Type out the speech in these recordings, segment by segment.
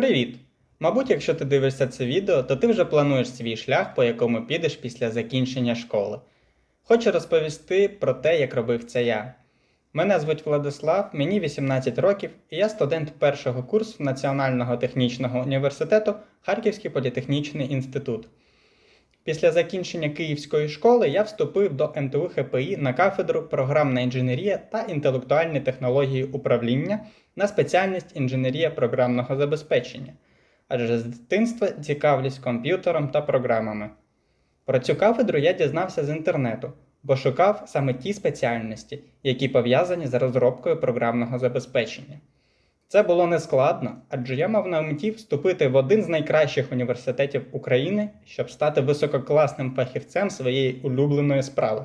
Привіт! Мабуть, якщо ти дивишся це відео, то ти вже плануєш свій шлях, по якому підеш після закінчення школи. Хочу розповісти про те, як робив це я. Мене звуть Владислав, мені 18 років, і я студент першого курсу Національного технічного університету Харківський політехнічний інститут. Після закінчення Київської школи я вступив до МТУ ХПІ на кафедру Програмна інженерія та інтелектуальні технології управління на спеціальність інженерія програмного забезпечення, адже з дитинства цікавлюсь комп'ютером та програмами. Про цю кафедру я дізнався з інтернету, бо шукав саме ті спеціальності, які пов'язані з розробкою програмного забезпечення. Це було нескладно, адже я мав на меті вступити в один з найкращих університетів України, щоб стати висококласним фахівцем своєї улюбленої справи.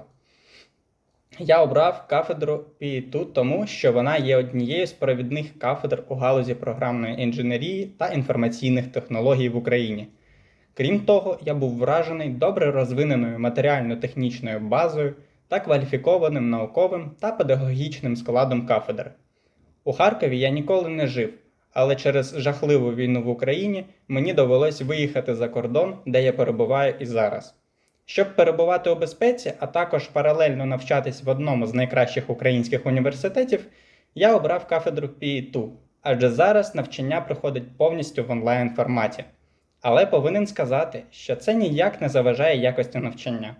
Я обрав кафедру PITU тому, що вона є однією з провідних кафедр у галузі програмної інженерії та інформаційних технологій в Україні. Крім того, я був вражений добре розвиненою матеріально-технічною базою та кваліфікованим науковим та педагогічним складом кафедри. У Харкові я ніколи не жив, але через жахливу війну в Україні мені довелось виїхати за кордон, де я перебуваю і зараз. Щоб перебувати у безпеці, а також паралельно навчатись в одному з найкращих українських університетів, я обрав кафедру PITU, адже зараз навчання проходить повністю в онлайн форматі. Але повинен сказати, що це ніяк не заважає якості навчання.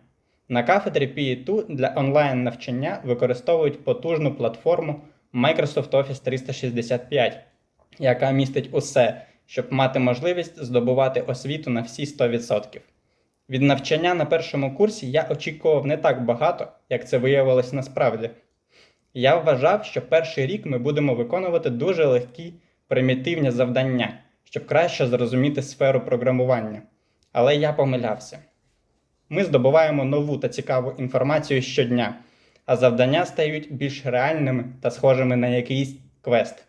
На кафедрі PITU для онлайн навчання використовують потужну платформу Microsoft Office 365, яка містить усе, щоб мати можливість здобувати освіту на всі 100%. Від навчання на першому курсі я очікував не так багато, як це виявилось насправді. Я вважав, що перший рік ми будемо виконувати дуже легкі примітивні завдання, щоб краще зрозуміти сферу програмування. Але я помилявся. Ми здобуваємо нову та цікаву інформацію щодня, а завдання стають більш реальними та схожими на якийсь квест,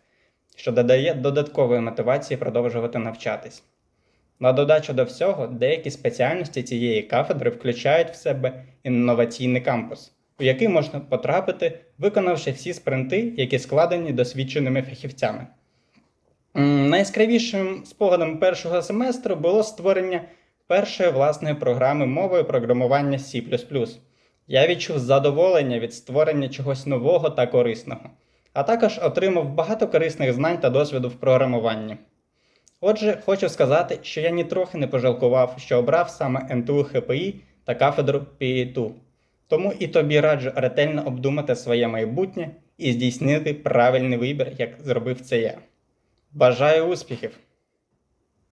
що додає додаткової мотивації продовжувати навчатись. На додачу до всього, деякі спеціальності цієї кафедри включають в себе інноваційний кампус, у який можна потрапити, виконавши всі спринти, які складені досвідченими фахівцями. Найяскравішим спогадом першого семестру було створення першої власної програми мовою програмування C. Я відчув задоволення від створення чогось нового та корисного, а також отримав багато корисних знань та досвіду в програмуванні. Отже, хочу сказати, що я нітрохи не пожалкував, що обрав саме МТУ ХПІ та кафедру ПІТУ. Тому і тобі раджу ретельно обдумати своє майбутнє і здійснити правильний вибір, як зробив це я. Бажаю успіхів!